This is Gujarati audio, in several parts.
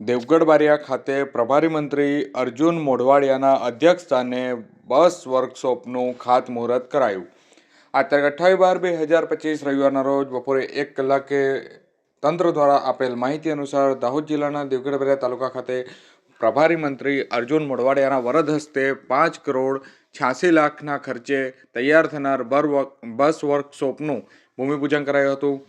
દેવગઢ બારિયા ખાતે પ્રભારી મંત્રી અર્જુન મોઢવાડિયાના અધ્યક્ષસ્થાને બસ વર્કશોપનું ખાતમુહૂર્ત કરાયું. આ તારીખ અઠ્ઠાવીસ બાર બે હજાર પચીસ રવિવારના રોજ બપોરે એક કલાકે તંત્ર દ્વારા આપેલ માહિતી અનુસાર દાહોદ જિલ્લાના દેવગઢ બારિયા તાલુકા ખાતે પ્રભારી મંત્રી અર્જુન મોઢવાડિયાના વરદ હસ્તે પાંચ કરોડ છ્યાસી લાખના ખર્ચે તૈયાર થનાર બર બસ વર્કશોપનું ભૂમિપૂજન કરાયું હતું.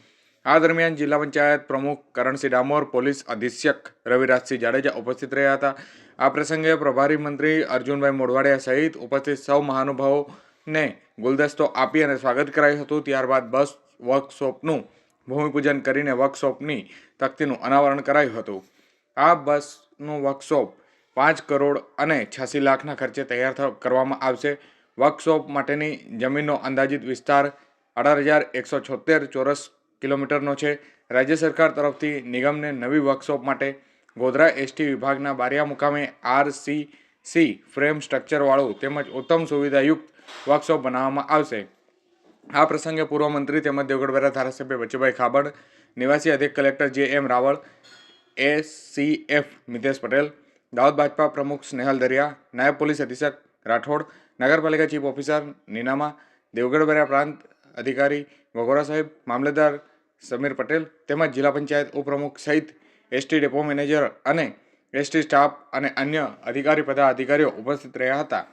આ દરમિયાન જિલ્લા પંચાયત પ્રમુખ કરણસિંહ ડામોર, પોલીસ અધિક્ષક રવિરાજસિંહ જાડેજા ઉપસ્થિત રહ્યા હતા. આ પ્રસંગે પ્રભારી મંત્રી અર્જુનભાઈ મોઢવાડિયા સહિત ઉપસ્થિત સૌ મહાનુભાવોને ગુલદસ્તો આપી અને સ્વાગત કરાયું હતું. ત્યારબાદ બસ વર્કશોપનું ભૂમિપૂજન કરીને વર્કશોપની તકતીનું અનાવરણ કરાયું હતું. આ બસનું વર્કશોપ પાંચ કરોડ અને છ્યાસી લાખના ખર્ચે તૈયાર કરવામાં આવશે. વર્કશોપ માટેની જમીનનો અંદાજિત વિસ્તાર અઢાર હજાર એકસો છોતેર ચોરસ કિલોમીટરનો છે. રાજ્ય સરકાર તરફથી નિગમને નવી વર્કશોપ માટે ગોધરા એસટી વિભાગના બારિયા મુકામે આરસીસી ફ્રેમ સ્ટ્રક્ચરવાળું તેમજ ઉત્તમ સુવિધાયુક્ત વર્કશોપ બનાવવામાં આવશે. આ પ્રસંગે પૂર્વ મંત્રી તેમજ દેવગઢ બેરા ધારાસભ્ય બચુભાઈ ખાબડ, નિવાસી અધિક collector J M Raval ACF Mitesh Patel, Dahod Bhajpa પ્રમુખ સ્નેહલ દરિયા, નાયબ પોલીસ અધિક્ષક રાઠોડ, નગરપાલિકા ચીફ ઓફિસર નીનામા દેવગઢ પ્રાંત અધિકારી વઘોરા સાહેબ, મામલતદાર સમીર પટેલ તેમજ જિલ્લા પંચાયત ઉપપ્રમુખ સહિત એસટી ડેપો મેનેજર અને એસટી સ્ટાફ અને અન્ય અધિકારી પદાધિકારીઓ ઉપસ્થિત રહ્યા હતા.